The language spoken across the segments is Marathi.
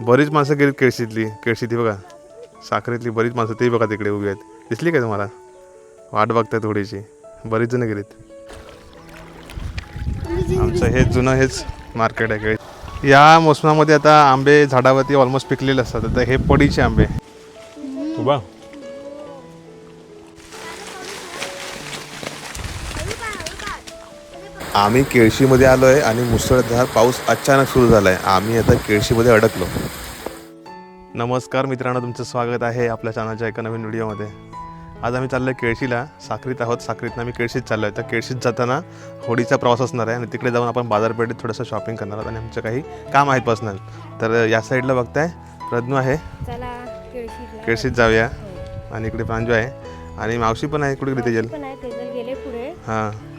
बरीच माणसं गेलीत केळशीतली केळशीतली बघा. साखरेतली बरीच माणसं ते बघा तिकडे उभी आहेत. दिसली काय तुम्हाला? वाट बघताय थोडीशी. बरीच जण गेलीत. आमचं हे जुनं हेच मार्केट आहे केळी. या मोसमामध्ये आता आंबे झाडावरती ऑलमोस्ट पिकलेले असतात. आता हे पडीचे आंबे. उभा. आम्ही केळशीमध्ये आलो आहे आणि मुसळधार पाऊस अचानक सुरू झाला आहे आम्ही आता केळशीमध्ये अडकलो. नमस्कार मित्रांनो तुमचं स्वागत आहे आपल्या चॅनलच्या एका नवीन व्हिडिओमध्ये. आज आम्ही चाललो आहे केळशीला. साखरीत आहोत. साखरीतनं आम्ही केळशीत चाललो आहे तर केळशीत जाताना होडीचा प्रवास असणार आहे आणि तिकडे जाऊन आपण बाजारपेठेत थोडंसं शॉपिंग करणार आहोत आणि आमचं काही काम आहेत पर्सनल तर या साईडला बघताय रत्नू आहे. केळशीत जाऊया. हो. आणि इकडे प्रांजू आहे. आणि मावशी पण आहे कुठे गेले पुढे. हां.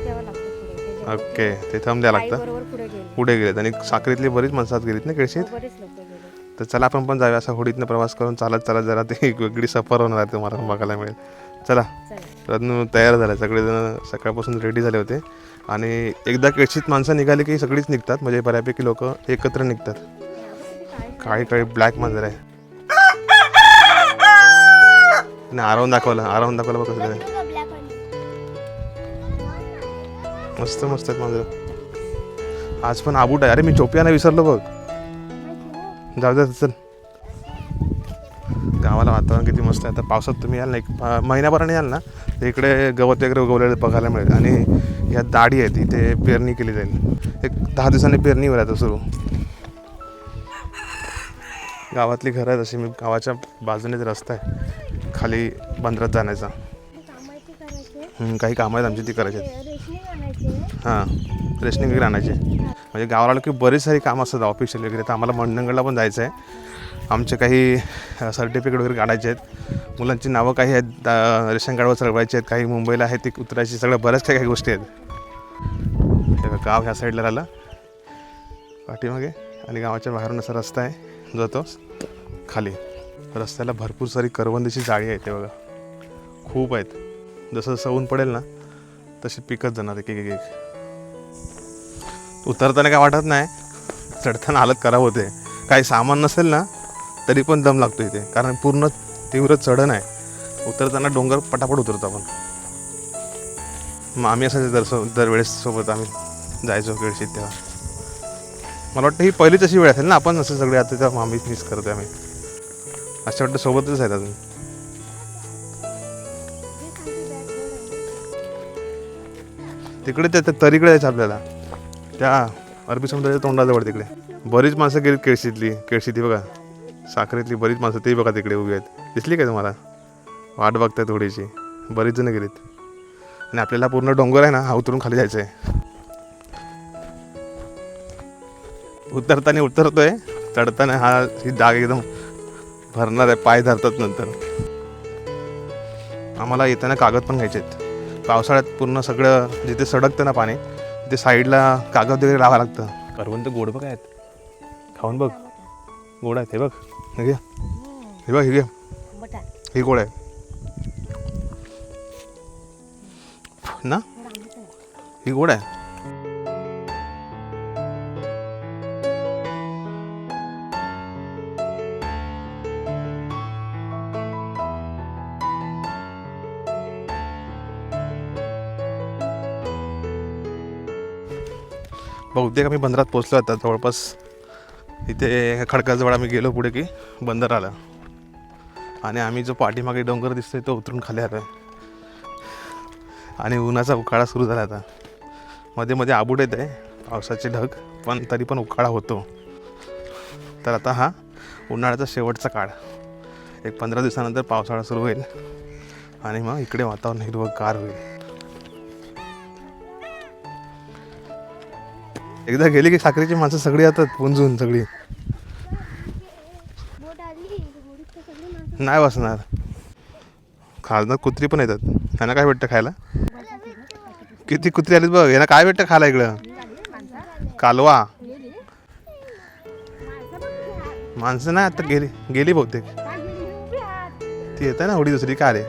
द्यावं लागतं पुढे. ओके ते थंब द्यावं लागतं? बरोबर पुढे गेले. पुढे गेलेत. आणि साखरेतली बरीच माणसं आत गेलीत ना केळशीत? बरेच लोक गेले तर चला आपण पण जाऊया असा होडीतनं प्रवास करून. चालत चालत जरा ते एक वेगळी सफर होणार आहे तुम्हाला पण बघायला मिळेल. चला चला. रत्न तयार झाला. सगळेजण सकाळपासून रेडी झाले होते. आणि एकदा केळशीत माणसं निघाली की सगळीच निघतात. म्हणजे बऱ्यापैकी लोक एकत्र निघतात. काळी काळी ब्लॅक मांजर आहे. नाही आरावून दाखवलं. आरावून दाखवलं बघ कसं. मस्त मस्त आहेत माझं आज पण आबूट आहे अरे मी चोपियाला विसरलो बघ. जाऊ दे चल. गावाला वातावरण किती मस्त आहे. आता पावसात तुम्ही याल ना एक पा- महिन्याभराने याल ना तर इकडे गवत वगैरे उगवलेलं बघायला मिळेल. आणि या दाढी आहेत इथे पेरणी केली जाईल. एक दहा दिवसांनी पेरणी होईल आता सुरू. गावातली घरं आहेत अशी मी गावाच्या बाजूनेच रस्ता आहे. खाली बंदरात जाण्याचा. काही कामं आहेत आमची ती करायची आहेत. हां रेशनिंग वगैरे आणायचे म्हणजे गावाला की बरेच सारी कामं असतात ऑफिशियल वगैरे. तर आम्हाला मंडणगडला पण जायचं आहे. आमचे काही सर्टिफिकेट वगैरे काढायचे आहेत. मुलांची नावं काही आहेत रेशन कार्डवर चढवायची आहेत. काही मुंबईला आहेत ती उतरायची सगळ्या बऱ्याच काही काही गोष्टी आहेत. गाव ह्या साईडला राहिलं. पाठीमागे आणि गावाच्या बाहेरून असा रस्ता आहे. जातो खाली. रस्त्याला भरपूर सारी करवंदीची जाळी आहे ते बघा. खूप आहेत. जसं जसं ऊन पडेल ना तशी पिकत जाणार एक एक एक उतरताना काय वाटत नाही चढताना हालत खराब होते. काही सामान नसेल ना तरी पण दम लागतो इथे. कारण पूर्ण तीव्र चढण आहे उतरताना डोंगर पटापट उतरतो आपण. मग आम्ही असं दर दरवेळेस सोबत आम्ही जायचो केळशीत तेव्हा. मला वाटतं ही पहिलीच अशी वेळ असेल ना आपण असं सगळे आता तेव्हा आम्ही मिस करतो आम्ही. असं वाटतं सोबतच आहेत अजून. तिकडे त्या त्या तरीकडे जायचं आपल्याला. त्या अरबी समुद्राच्या तोंडाजवळ तिकडे. बरीच माणसं गेली केळशीतली. केळशीतली बघा. साखरेतली बरीच माणसं ते बघा तिकडे उभी आहेत. दिसली काय तुम्हाला? वाट बघताय थोडीशी. बरीच जण गेलीत. आणि आपल्याला पूर्ण डोंगर आहे ना हा उतरून खाली जायचं आहे उतरताना उतरतोय. चढताना हा ही जाग एकदम भरणार आहे. पाय धरतात नंतर. आम्हाला येताना कागद पण घ्यायचे आहेत पावसाळ्यात पूर्ण सगळं जिथे सडकतं ना पाणी तिथे साईडला कागद वगैरे लावावं लागतं. करवंत गोड बघ आहेत. खाऊन बघ. गोड आहेत हे बघ. हे घे. हे बघ हे घे. बटा हे गोड आहे. ना? ही गोड आहे. बहुतेक आम्ही बंदरात पोचलो आता जवळपास. इथे खडकाजवळ आम्ही गेलो पुढे की बंदर आला आणि आम्ही जो पाठीमागे डोंगर दिसतोय तो उतरून खाली आलो आणि उन्हाचा उकाळा सुरू झाला आता. मध्ये मध्ये आबूड येत आहे पावसाचे ढग पण तरी पण उकाळा होतो. तर आता हा उन्हाळ्याचा शेवटचा काळ. एक पंधरा दिवसानंतर पावसाळा सुरू होईल. आणि मग इकडे वातावरण हिरवं कार होईल. एकदा गेली की साखरेची माणसं सगळी येतात पुंजून सगळी. नाही बसणार. खासदार कुत्री पण येतात. त्यांना काय भेटतं खायला? किती कुत्री आलीत बघ यांना काय भेटतं खायला इकडं? कालवा. माणसं नाही आता गेली गेली बहुतेक. ती येत ना होडी दुसरी का रे?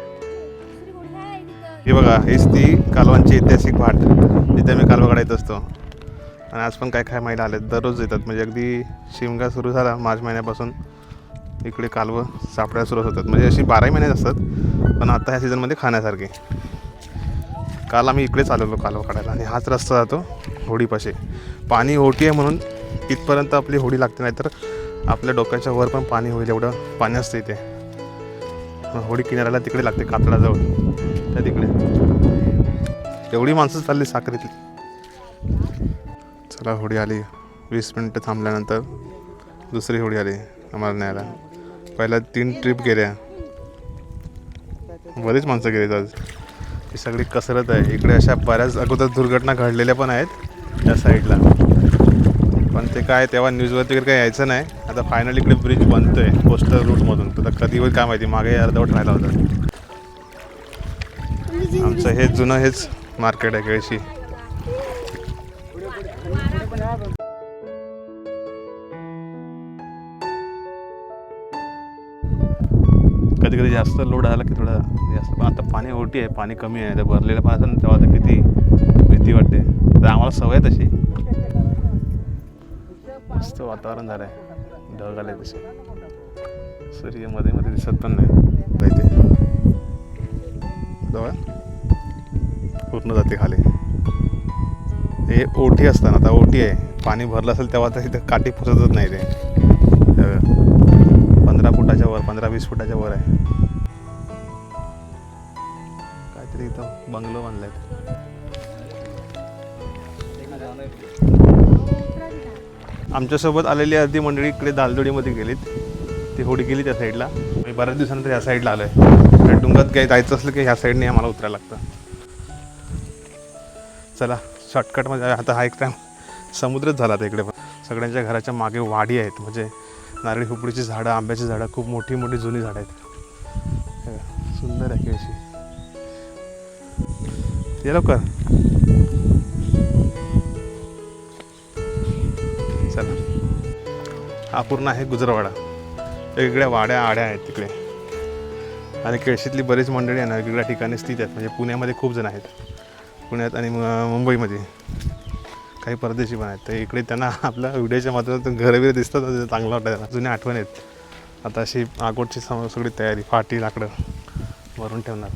हे बघा हेच ती कालवांची ऐतिहासिक भाट जिथे मी कालवा काढायचं असतो. आणि आज पण काय काय महिला आल्या दररोज येतात. म्हणजे अगदी शिमगा सुरू झाला मार्च महिन्यापासून. इकडे कालवं सापड्या सुरू होतात. म्हणजे अशी बाराही महिन्यात असतात पण आता ह्या सीझनमध्ये खाण्यासारखे. काल आम्ही इकडेच आलेलो कालवं काढायला आणि हाच रस्ता जातो होडीपाशी. पाणी ओटी आहे म्हणून इथपर्यंत आपली होडी लागते नाही तर आपल्या डोक्याच्या वर पण पाणी होईल एवढं. पाणी असतं इथे. होडी किनाऱ्याला तिकडे लागते कातळाजवळ त्या तिकडे. एवढी माणसं चालली साखरेतली. त्याला होडी आली वीस मिनटं थांबल्यानंतर दुसरी होडी आली आम्हाला न्यायला. पहिल्या तीन ट्रिप गेल्या. बरीच माणसं गेलीत आज. ही सगळी कसरत आहे. इकडे अशा बऱ्याच अगोदर दुर्घटना घडलेल्या पण आहेत त्या साईडला पण ते काय तेव्हा न्यूजवरती वगैरे काही यायचं नाही. आता फायनली इकडे ब्रिज बनतो आहे कोस्टल रूटमधून तर कधी होईल काय माहिती. मागे अर्धवट राहिला होता. आमचं हे जुनं हेच मार्केट आहे केळशी. कधी कधी जास्त लोड आला की थोडा जास्त. आता पाणी ओटी आहे पाणी कमी आहे. ते भरलेलं पाणी ना तेव्हा आता किती भीती वाटते. तर आम्हाला सवय आहे तशी. मस्त वातावरण झालं आहे ढग आले तसे. सूर्यमध्ये मध्ये दिसत पण नाही. पूर्ण जाते खाली. हे ओटी असताना आता ओटी आहे. पाणी भरलं असेल तेव्हा तर इथं काठी पुसतच नाही ते. पंधरा फुटाच्या वर पंधरा वीस फुटाच्या वर आहे. काहीतरी इथं बंगलो बांधलाय. आमच्यासोबत आलेली अर्धी मंडळी इकडे दालदोडीमध्ये गेलीत. ती होडी गेली त्या साईडला मी बऱ्याच दिवसानंतर ह्या साईडला आलो आहे डुंगात काही जायचं असलं की ह्या साईडने आम्हाला उतरायला लागतं. चला. शॉर्टकटमध्ये आता हा एक टाईम समुद्रच झाला आता इकडे पण. सगळ्यांच्या घराच्या मागे वाडी आहेत. म्हणजे नारळी खोपडीची झाडं आंब्याची झाडं खूप मोठी मोठी जुनी झाडं आहेत. सुंदर आहे की अशी ये लवकर. चला. हा पूर्ण आहे गुजरवाडा. वेगवेगळ्या वाड्या आड्या आहेत तिकडे. आणि केळशीतली बरीच मंडळी आहे ना वेगवेगळ्या ठिकाणी स्थित आहेत. म्हणजे पुण्यामध्ये खूप जण आहेत. पुण्यात आणि मुंबईमध्ये. काही परदेशी पण आहेत. तर इकडे त्यांना आपल्या व्हिडिओच्या माध्यमातून घरं वगैरे दिसतात चांगलं वाटतं त्यांना. जुन्या आठवण आहेत. आता अशी आगोटची सम सगळी तयारी फाटी लाकडं भरून ठेवणार.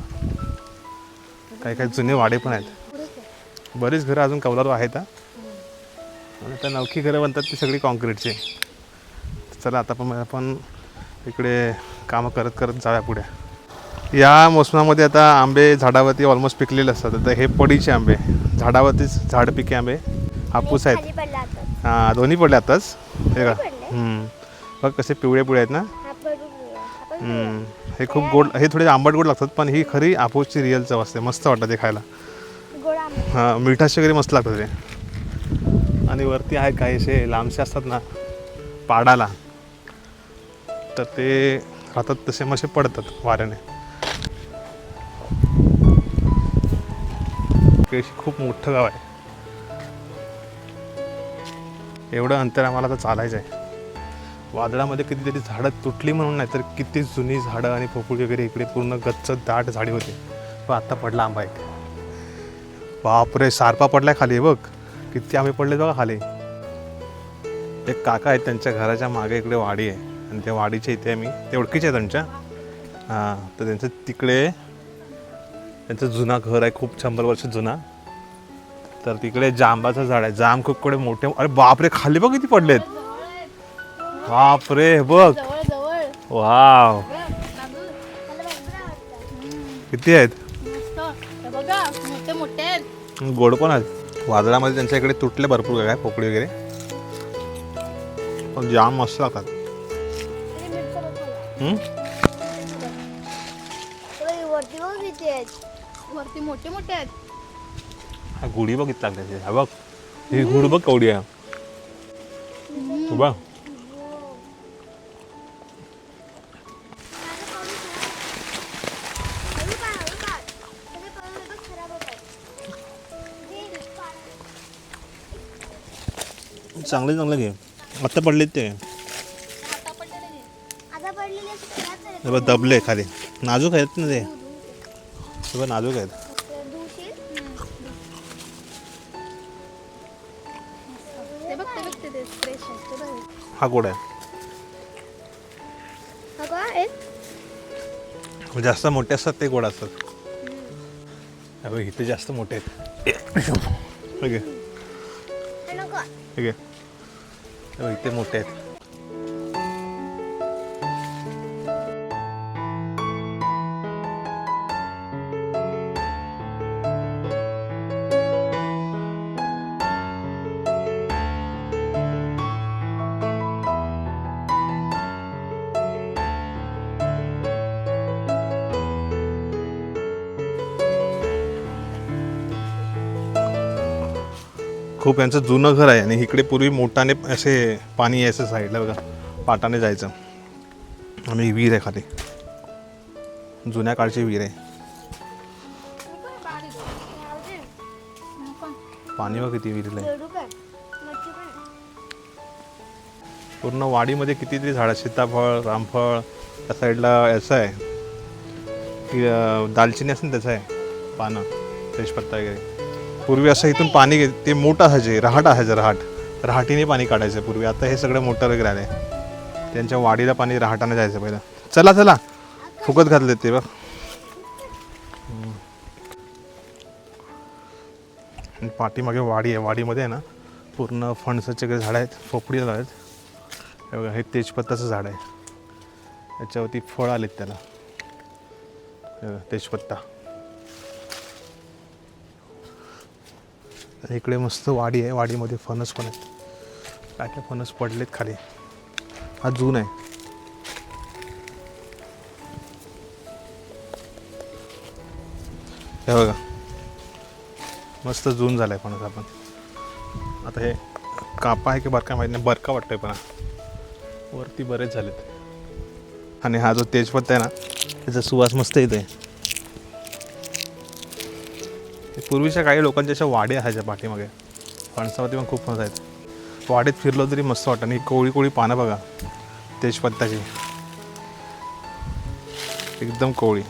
काही काही जुने वाडे पण आहेत. बरीच घरं अजून कौलारू आहेत आणि त्या नवखी घरं बनतात ती सगळी कॉन्क्रीटची. चला आता पण आपण इकडे कामं करत करत जाऊया पुढे. या मोसमामध्ये आता आंबे झाडावरती ऑलमोस्ट पिकलेले असतात. आता हे पडीचे आंबे झाडावरतीच झाड पिके आंबे हापूस आहेत. हां दोन्ही पडले आताच. हे का. बघ कसे पिवळे पिवळे आहेत ना. हा खूप गोड हे थोडे आंबट गोड लागतात पण ही खरी आपूसची रिअल चव असते. मस्त वाटतं ते खायला. हां मिठाशी वगैरे मस्त लागतं ते. आणि वरती आहे काही असे लांबसे असतात ना पाडाला. तर ते राहतात तसे मसे पडतात वाऱ्याने. केळशी खूप मोठं गाव आहे. एवढं अंतर आम्हाला आता चालायचं आहे वादळामध्ये कितीतरी झाडं तुटली म्हणून नाही तर किती जुनी झाडं आणि पोपळी वगैरे इकडे पूर्ण गच्च दाट झाडी होती. पण आत्ता पडला आंबा एक. बापरे सारपा पडलाय खाली बघ. किती आंबे पडले बघा खाली. एक काका आहेत त्यांच्या घराच्या मागे इकडे वाडी आहे. आणि त्या वाडीच्या इथे आम्ही ते ओळखीचे आहे त्यांच्या हां तर त्यांचं तिकडे त्यांचं जुना घर आहे खूप शंभर वर्ष जुना. तर तिकडे जांबाचं झाड आहे. जांब खूप कडे मोठे अरे बापरे खाली बघ किती पडलेत. बापरे बघ. वाव. किती आहेत? आहेत गोड पण आहेत? वादळामध्ये त्यांच्या इकडे तुटले भरपूर काय पोकळी वगैरे. पण जाम मस्त लागतात. वरती मोठे मोठे आहेत. हा गुढी बघ किती लागते हा बघ. ही गुढ बघ कवडी आहे. तू बघ चांगले चांगले घे. आत्ता ते. आता पडलेले असतात हे बघ दबले खाली. नाजूक आहेत ना ते. बघ नाजूक आहेत. हा गोड आहे. हा जास्त मोठे असतात ते गोड असतात. हे बघ, इथे जास्त मोठे आहेत. ठीक आहे इथे मोठे आहेत. खूप यांचं जुनं घर आहे आणि इकडे पूर्वी मोठाने असे पाणी यायचं साईडला बघा पाटाने जायचं. आम्ही विहीर आहे खाली. जुन्या काळची विहीर आहे. पाणी बघ किती विहिरीला आहे. पूर्ण वाडीमध्ये कितीतरी झाडं सीताफळ रामफळ त्या साईडला याचं आहे. की दालचिनी असं त्याचं आहे पानं तेजपत्ता वगैरे. पूर्वी असं इथून पाणी ते मोठं असायचे रहाट असायचं रहाट. रहाटीने पाणी काढायचं पूर्वी. आता हे सगळं मोटर वगैरे आले त्यांच्या वाडीला पाणी रहाटाने जायचं पहिलं. चला चला. फुकत घातले ते बघ. पाठीमागे वाडी आहे. वाडीमध्ये आहे ना पूर्ण फणसाचे वगैरे झाडं आहेत पोपडी आहेत. हे बघा हे तेजपत्ताचं झाड आहे. याच्यावरती फळ आलेत त्याला. तेजपत्ता. इकडे मस्त वाडी आहे वाडीमध्ये फणस पण आहेत. काय काय फणस पडलेत खाली. हा जून आहे. हे बघा. मस्त जून झालाय फणस आपण. आता हे कापा आहे की बरका माहीत नाही बरका वाटतोय पण वरती बरेच झालेत. आणि हा जो तेजपत्ता आहे ना त्याचा सुवास मस्त येते पूर्वीच्या काही लोकांच्या अशा वाडे असायच्या पाठीमागे. फणसावरती पण खूप फणस आहेत वाडीत फिरलो तरी मस्त वाटतं. आणि कोळी कोळी पानं बघा तेजपत्ताची. एकदम कोवळी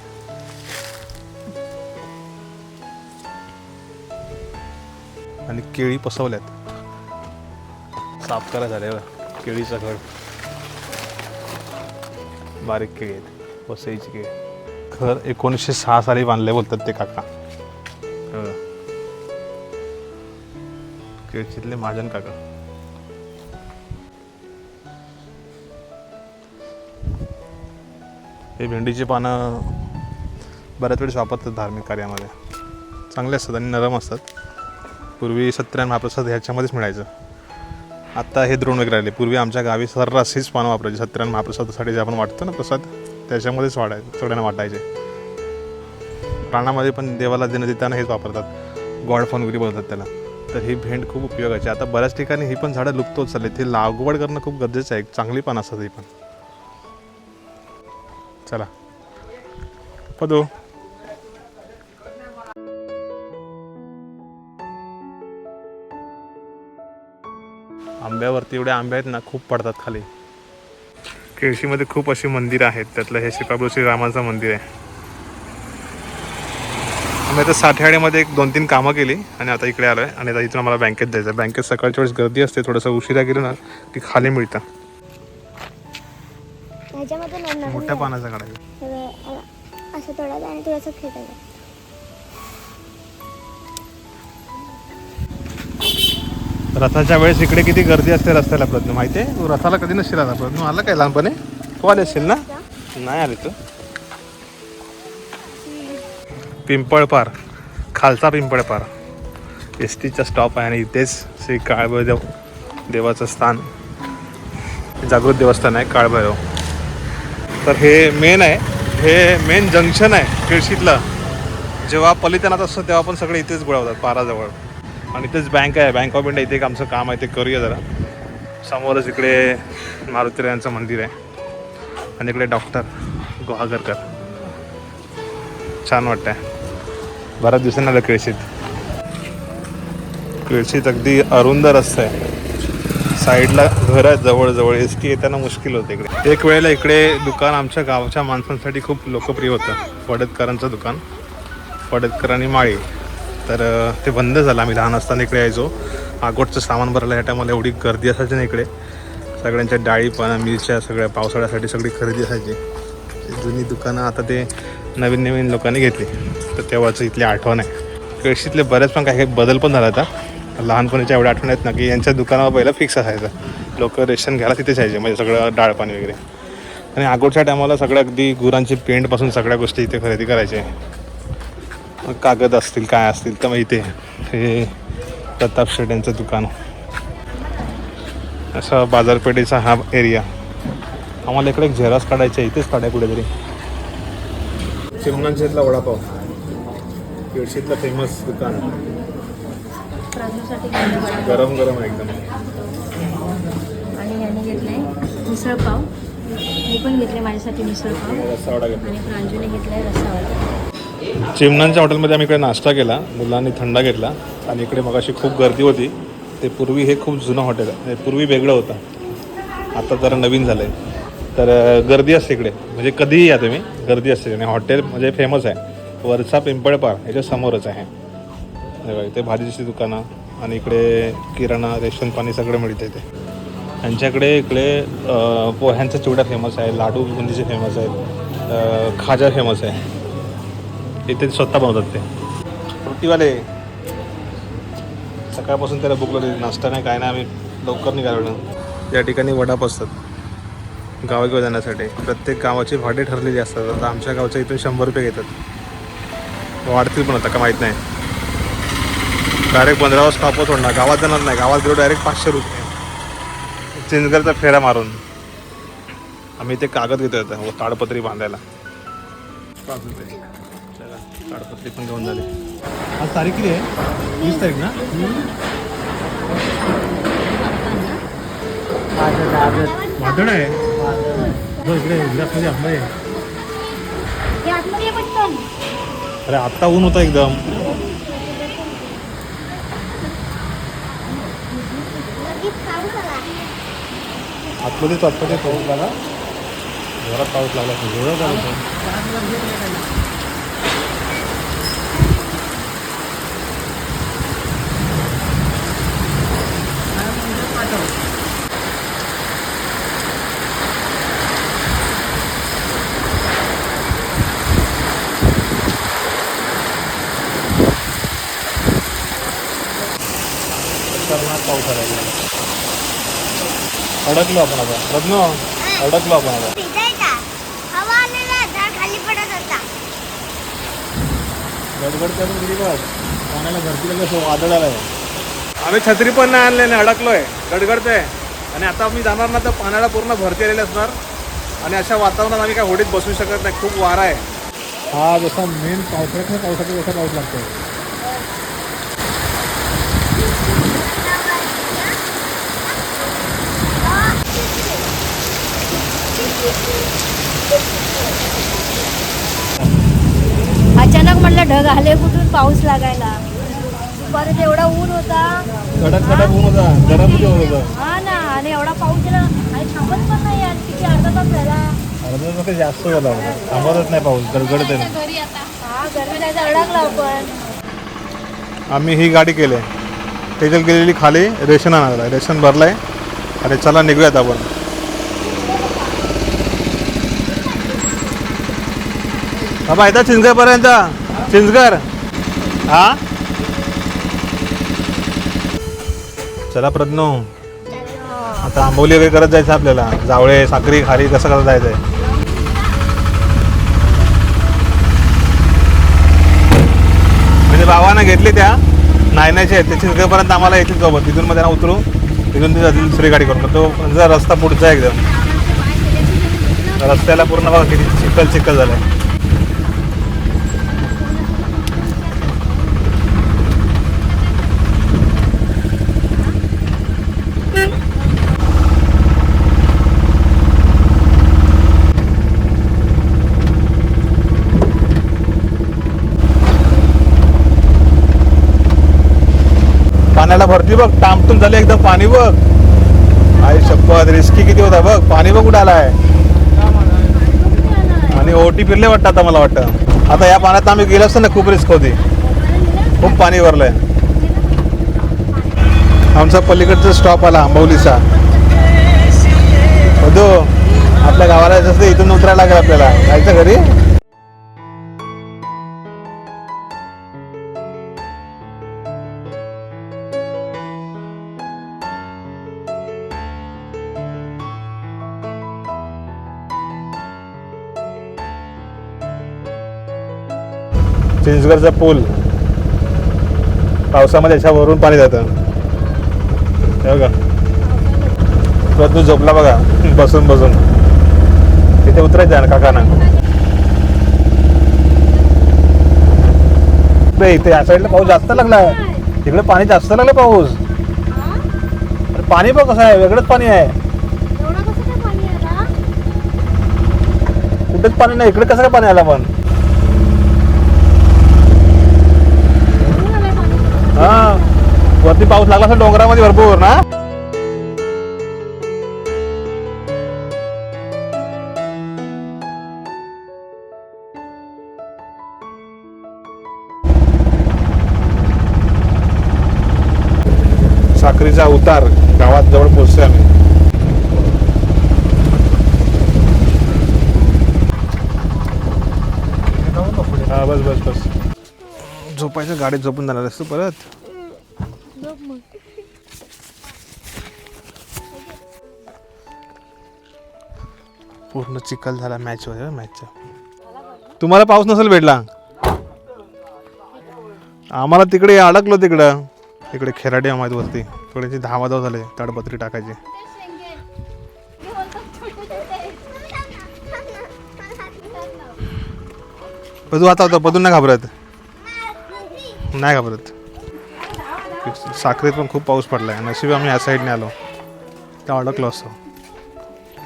आणि केळी पसवल्यात. साफ करा झाले केळीचं घर. बारीक केळी आहेत. वसईची केळी. घर एकोणीसशे सहा साली बांधले बोलतात ते काका. केळशीतले महाजन काका. हे भेंडीची पानं बऱ्याच वेळेस वापरतात धार्मिक कार्यामध्ये. चांगले असतात आणि नरम असतात. पूर्वी सत्यनारायण महाप्रसाद ह्याच्यामध्येच मिळायचं. आत्ता हे द्रोण वगैरे आले. पूर्वी आमच्या गावी सर्रास हेच पानं वापरायची. सत्यनारायण महाप्रसादासाठी जे आपण वाटतो ना प्रसाद त्याच्यामध्येच वाढायचं सगळ्यांना वाटायचे. प्राणामध्ये पण देवाला देणं देताना हेच वापरतात. गॉड फोन वगैरे बोलतात त्याला. तर ही भेंड खूप उपयोगाची आता बऱ्याच ठिकाणी ही पण झाडं लुप्त होत चालली ती लागवड करणं खूप गरजेचं आहे. चांगली पण असतात ही पण. चला. पदो. आंब्यावरती एवढे आंबे आहेत ना खूप पडतात खाली. केळशीमध्ये खूप अशी मंदिरं आहेत. त्यातलं हे श्रीपाबू श्रीरामाचं मंदिर आहे. आम्ही आता साठेवाडीमध्ये एक दोन तीन कामं केली आणि आता इकडे आलो आहे आणि आता इथून आम्हाला बँकेत जायचं आहे बँकेत सकाळच्या वेळेस गर्दी असते थोडंसं उशिरा गेलं ना की खाली मिळतं. मोठ्या पानाचं काढायचं सगळं असं तोडायचं आणि थोडंसं खेटायचं रथाच्या वेळेस इकडे किती गर्दी असते रस्त्याला प्रज्ञ? माहिती आहे रथाला कधी नसशील आला प्रज्ञ. आला काय? लहानपणी? तू आले असशील ना? नाही आले तू. पिंपळपार खालचा पिंपळपार एस टीचा स्टॉप आहे आणि इथेच श्री काळभैरव देवाचं स्थान. जागृत देवस्थान आहे काळभैरव. तर हे मेन आहे. हे मेन जंक्शन आहे केळशीतलं जेव्हा पलितनात असतं तेव्हा पण सगळे इथेच गोळवतात पाराजवळ. आणि इथेच बँक आहे. बँक ऑफ इंडिया इथे एक आमचं काम आहे ते करूया जरा. समोरच इकडे मारुतीरायांचं मंदिर आहे. आणि इकडे डॉक्टर गुहागरकर. छान वाटतं आहे बऱ्याच दिवसांना आलं केळशीत केळशीत अगदी अरुंद रस्ता आहे. साईडला घर आहे जवळजवळ एस टी येताना मुश्किल होते इकडे. एक वेळेला इकडे दुकान आमच्या गावच्या माणसांसाठी खूप लोकप्रिय होतं. पडतकरांचं दुकान. पडतकर आणि माळी. तर ते बंद झालं. आम्ही लहान असताना इकडे यायचो. आगोटचं सामान भरायला ह्या टायमाला एवढी गर्दी असायची ना इकडे. सगळ्यांच्या डाळी पण मिरच्या सगळ्या पावसाळ्यासाठी सगळी खरेदी असायची. जुनी दुकानं आता ते नवीन नवीन लोकांनी घेतली. तर तेव्हाचं इथली आठवण आहे. केळशीतले बरेच पण काही काही बदल पण झाला आता लहानपणीच्या एवढ्या आठवण आहेत ना की यांच्या दुकानावर पहिलं फिक्स असायचं. लोक रेशन घ्यायला तिथेच यायचे म्हणजे सगळं डाळ पाणी वगैरे. आणि अगोदच्या टायमाला सगळ्या अगदी गुरांची पेंटपासून सगळ्या गोष्टी इथे खरेदी करायचे. मग कागद असतील काय असतील तर मग इथे. हे प्रताप शेट यांचं दुकान. असा बाजारपेठेचा हा एरिया आम्हाला इकडे एक झेरॉक्स काढायचा आहे इथेच काढाय कुठेतरी. चिमणांच्यातला वडापाव. केळशीतलं फेमस दुकान. गरम गरम आहे एकदम. आणि याने घेतलंय मिसळ पाव. मी पण घेतले माझ्यासाठी मिसळ पाव. रस्सा वडा घेतला. आणि प्रांजूने घेतलाय रस्सा वडा. चिमणांच्या हॉटेलमध्ये आम्ही इकडे नाश्ता केला. मुलांनी थंडा घेतला. आणि इकडे मग अशी खूप गर्दी होती. ते पूर्वी हे खूप जुनं हॉटेल आहे. पूर्वी वेगळं होतं. आता जरा नवीन झालं आहे तर गर्दी असते इकडे. म्हणजे कधीही या तुम्ही. गर्दी असते. आणि हॉटेल म्हणजे फेमस आहे. वरचा पिंपळपार याच्या समोरच आहे. इथे भाजीची दुकानं आणि इकडे किराणा रेशन पाणी सगळं मिळतं इथे. यांच्याकडे इकडे पोह्यांचा चिवडा फेमस आहे. लाडू बुंदीचे फेमस आहेत. खाजा फेमस आहे. इथे स्वतः बनवतात ते. रोटीवाले सकाळपासून त्याला बुकलं लागली. नाश्ता नाही काय नाही आम्ही लवकर निघालो. या ठिकाणी वडाप असतात. गावाकडे जाण्यासाठी. प्रत्येक गावाची भाडे ठरलेली असतात. आता आमच्या गावच्या इथून शंभर रुपये घेतात. वाढतील पण आता का माहीत नाही. डायरेक्ट पंधरावा स्टॉप सोडणार. गावात जाणार नाही. गावात गेलो डायरेक्ट पाचशे रुपये. चिंचगडचा फेरा मारून. आम्ही ते कागद घेतो आता. व ताडपत्री बांधायला. पाच रुपये. चला ताडपत्री पण घेऊन झाली आज तारीख किती आहे? वीस तारीख ना? वादळ आहे. बघ इकडे ग्लासमध्ये आतमध्ये. अरे आत्ता ऊन होतं एकदम. आतमध्ये तो आतमध्ये पाऊस लागला जोरात पाऊस लागला जोरात आला खतरनाक पाऊस आला. अडकलो आपण आता. रत्नो अडकलो आपण आता. गडबड करून गेली बघ. पाण्याला भरती कसं वादळ आलंय आम्ही छत्री पण नाही आणले नाही अडकलोय. गडगडतंय. आणि आता आम्ही जाणार ना तर पाण्याला पूर्ण भरती आलेली असणार. आणि अशा वातावरणात आम्ही काय होडीत बसू शकत नाही. खूप वारा आहे. हा जसा मेन पावसाळ्यात पावसाचा जसा पाऊस लागतो अचानक म्हटलं ढग आले कुठून पाऊस लागायला. परत एवढा ऊन होता. कडक कडक ऊन होता. गरम होत हा ना आणि एवढा पाऊस गेला. आणि थांबत पण नाही यार किती अर्धा तास झाला. अर्धा तास जास्त झाला थांबतच नाही पाऊस. गडगडत आहे. हा गरमी जायचा अडकला आपण. आम्ही ही गाडी केली. तेजल गेलेली खाली रेशन आणायला रेशन भरलाय. आणि चला निघूयात आपण. बाबा येतात चिंचगडपर्यंत. चिंचगड. हा? चला प्रज्ञो. आता आंबोली वगैरे करत जायचं आपल्याला. जावळे साखरी खारी कसं करत जायचंय? म्हणजे भावानं घेतली त्या. नायनाचे आहेत ते चिंचगडपर्यंत आम्हाला येतील सोबत. तिथून मग त्यांना उतरू. तिथून ते जातील दुसरी गाडी करून. तो जर रस्ता पुढचा आहे एकदम. रस्त्याला पूर्ण बघा किती चिखल चिखल झालाय. बादली बघ टामटूम झाली एकदम पाणी बघ. आई शपथ रिस्की किती होता बघ. पाणी बघ कुठं आलाय. आणि ओटी फिरले वाटतं आता मला वाटतं. आता या पाण्यात आम्ही गेलो असतो ना खूप रिस्क होती. खूप पाणी भरलंय. आमचा पलीकडचा स्टॉप आला आंबवलीचा हो आपल्या गावाला जसं इथून उतरायला लागेल आपल्याला. जायचं घरी? चिंचगडचा पूल पावसामध्ये याच्यावरून पाणी जातं. हे बघा. प्रज्ञू झोपला बघा. बसून बसून. तिथे उतरायचं आहे ना काकाना? इथे या साईडला पाऊस जास्त लागला तिकडे पाणी जास्त लागलं पाऊस. पाणी बघ कसं आहे? वेगळंच पाणी आहे. पाणी कुठेच पाणी नाही. इकडे कसं काय पाणी आलं पण एवढं आलंय पाणी हा वरती पाऊस लागला असेल डोंगरामध्ये भरपूर ना? साखरीचा उतार गावात जवळ पोचतोय आम्ही. बस बस बस. झोपायचं गाडीत झोपून जाणार असतो परत? पूर्ण चिखल झाला मॅच वगैरे मॅचचा तुम्हाला पाऊस नसेल भेटला. आम्हाला तिकडे अडकलो तिकडं. इकडे खेराडी आम्हाला वरती. थोडीशी दहा वाजव झाले ताडपत्री टाकायची. बदू आता होता बदू नाही घाबरत. नाही घाबरत. साखरेत पण खूप पाऊस पडला आहे नशीब आम्ही या साईडने आलो. त्या अडकलो असतो.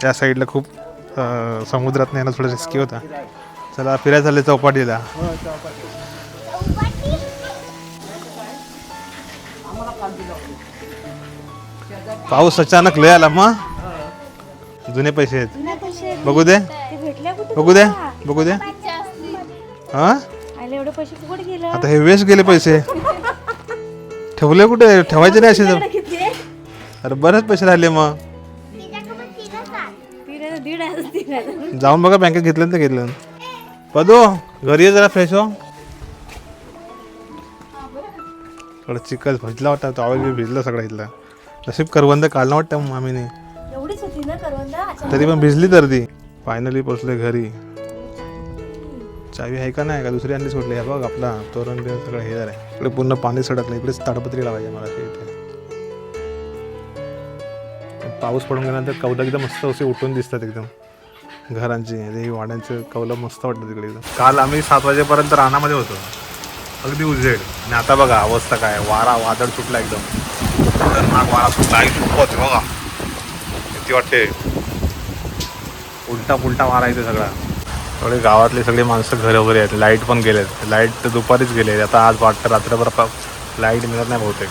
त्या साईडला खूप समुद्रात यायला थोडं रिस्की होता. चला फिरायचं झालं चौपाटीला. पाऊस अचानक लय आला मग? जुने पैसे आहेत. बघू दे. बघू दे. बघू दे. हा? आता हे वेस्ट गेले पैसे. ठेवले कुठे? ठेवायचे नाही असे अरे बरेच पैसे राहिले मग. दीड जाऊन बघा बँकेत घेतलं तर घेतलं. पदो घरी ये जरा फ्रेश हो. थोडं चिकल भिजला होता टॉवेल बी भिजलं सगळं इथलं. नशीब करवंद काढलं वाटतं मग आम्ही एवढीच होती ना करवंदा? अचानक तरी पण भिजली तर ती फायनली पोचले घरी. चावी आहे का नाही? का दुसरी आणली सोडली बघ आपला तोरण बिरण सगळं हे आहे. इकडे पूर्ण पाणी सडकलं इकडेच ताडपत्री लावायची मला. पाऊस पडून गेल्यानंतर कौलं एकदम मस्त असे उठून दिसतात एकदम. घरांची हे वाड्यांचं कौलं मस्त वाटतं तिकडे एकदम. काल आम्ही सात वाजेपर्यंत रानामध्ये होतो. अगदी उजेड. आणि आता बघा अवस्था काय? वारा वादळ सुटला एकदम. खतरनाक वारा सुटला. खूपच बघा. किती वाटते. उलटा पुलटा वारा येते सगळा. थोडे गावातले सगळे माणसं घरं वगैरे आहेत. लाइट पण गेलेत. लाइट तर दुपारीच गेले आता आज वाटतं रात्रभर लाइट मिळत नाही बहुतेक.